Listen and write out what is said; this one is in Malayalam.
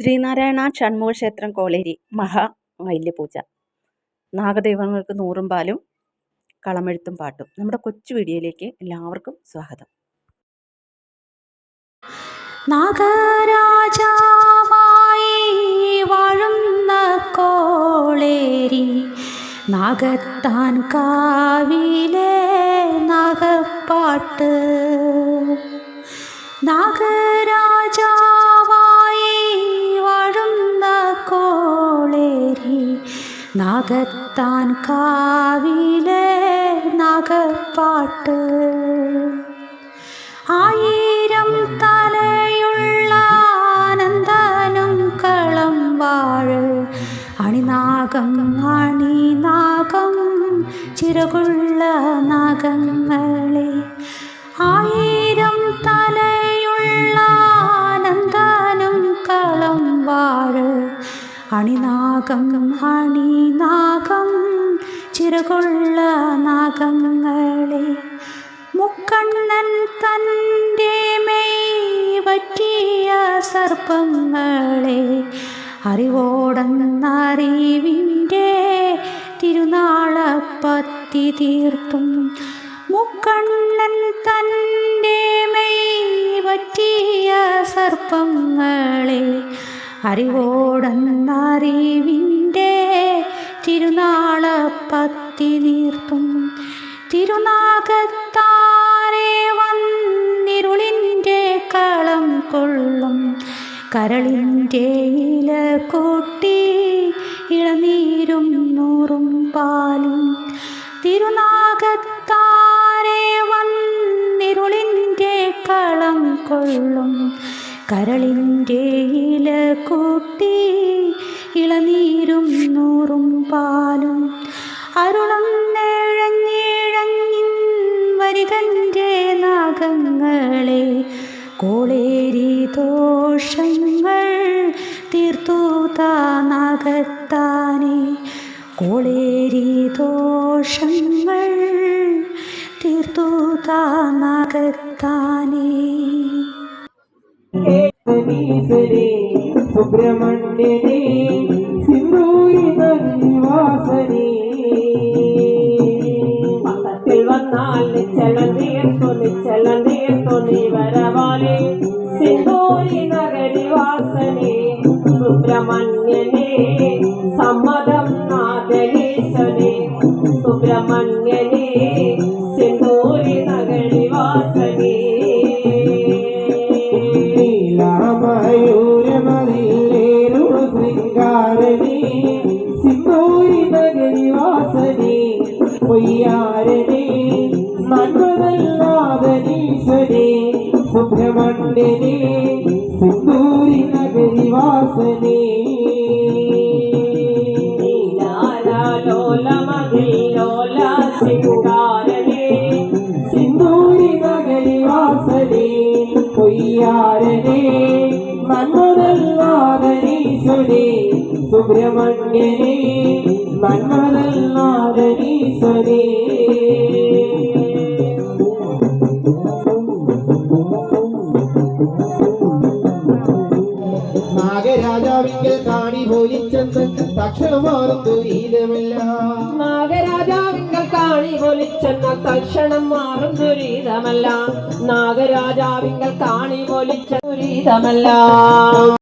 ശ്രീനാരായണ ഷൺമുഖ ക്ഷേത്രം കോളേരി മഹാ വൈല്യപൂജ. നാഗദൈവങ്ങൾക്ക് നൂറും പാലും കളമെഴുത്തും പാട്ടും. നമ്മുടെ കൊച്ചു വീഡിയോയിലേക്ക് എല്ലാവർക്കും സ്വാഗതം. നാഗരാജാവായി വാഴുന്ന കോളേരി നാഗത്താൻ കാവിലെ നാഗപ്പാട്ട് നാഗത്താൻ കാവിലെ നാഗപ്പാട്ട്. ആയിരം തലയുള്ള ആനന്ദനും കളം വാഴ് അണിനാഗം അണിനാഗം ചിറകുള്ള നാഗങ്ങളെ അണിനാഗം ഹണിനാഗം ചിറകുള്ള നാഗങ്ങളെ മുക്കണ്ണൻ തന്റെ മെയ് പറ്റിയ സർപ്പങ്ങളെ അറിവോടന്നറിവിന്റെ തിരുനാളപ്പത്തി തീർത്തും മുക്കണ്ണൻ തന്റെ മെയ് പറ്റിയ സർപ്പങ്ങളെ അറിവോടെന്നറിവിന്റെ തിരുനാളപ്പത്തി നീർത്തും. തിരുനാഗത്താരെ വന്നിരുളിന്റെ കളം കൊള്ളും. കരളിന്റെ ഇല കൂട്ടി ഇളനീരും നൂറും പാലും. തിരുനാഗത്താരെ വന്നിരുളിന്റെ കളം കൊള്ളും. കരളിന്റെ ഇല കൂട്ടി ഇളനീരും നൂറും പാലും അരുളം നേഴഞ്ഞിഴഞ്ഞിൻ വരികന്റെ നാഗങ്ങളെ കോളേരി ദോഷങ്ങൾ തീർത്തു നാഗത്താനെ കോളേരി ദോഷങ്ങൾ തീർത്തു നാഗത്താനേ. കേശവീശ്വരേ സുബ്രഹ്മണ്യനേ സിന്ദൂരി നിവാസനേ പക്കത്തിൽ വന്നാൽ നിശ്ചല തീർത്തു നിശ്ചല തീർത്തു നീ വരവാലെ. സിന്ദൂരി നഗരി സുബ്രഹ്മണ്യനേ സമ്മതം നാഗരീശനെ സുബ്രഹ്മണ്യനെ നന്മനല്ലാതനീശ്വരേ സുബ്രഹ്മണ്യനേ സിന്ദൂരി നഗരിവാസനേ സിന്ദൂരി നഗരിവാസനേ പൊയ്യാരനേ നന്മതല്ലാതനീശ്വരേ സുബ്രഹ്മണ്യനേ നന്മതല്ലാതനീശ്വരേ നാഗരാജാവിങ്കൽ കാണി പോലിച്ചെന്ന് തക്ഷണമാറും ദുരീതമില്ല നാഗരാജാവിങ്കൽ കാണി പൊലിച്ചെന്ന തക്ഷണം മാറും ദുരിതമല്ല നാഗരാജാവിങ്കൽ കാണി പൊലിച്ച ദുരിതമല്ല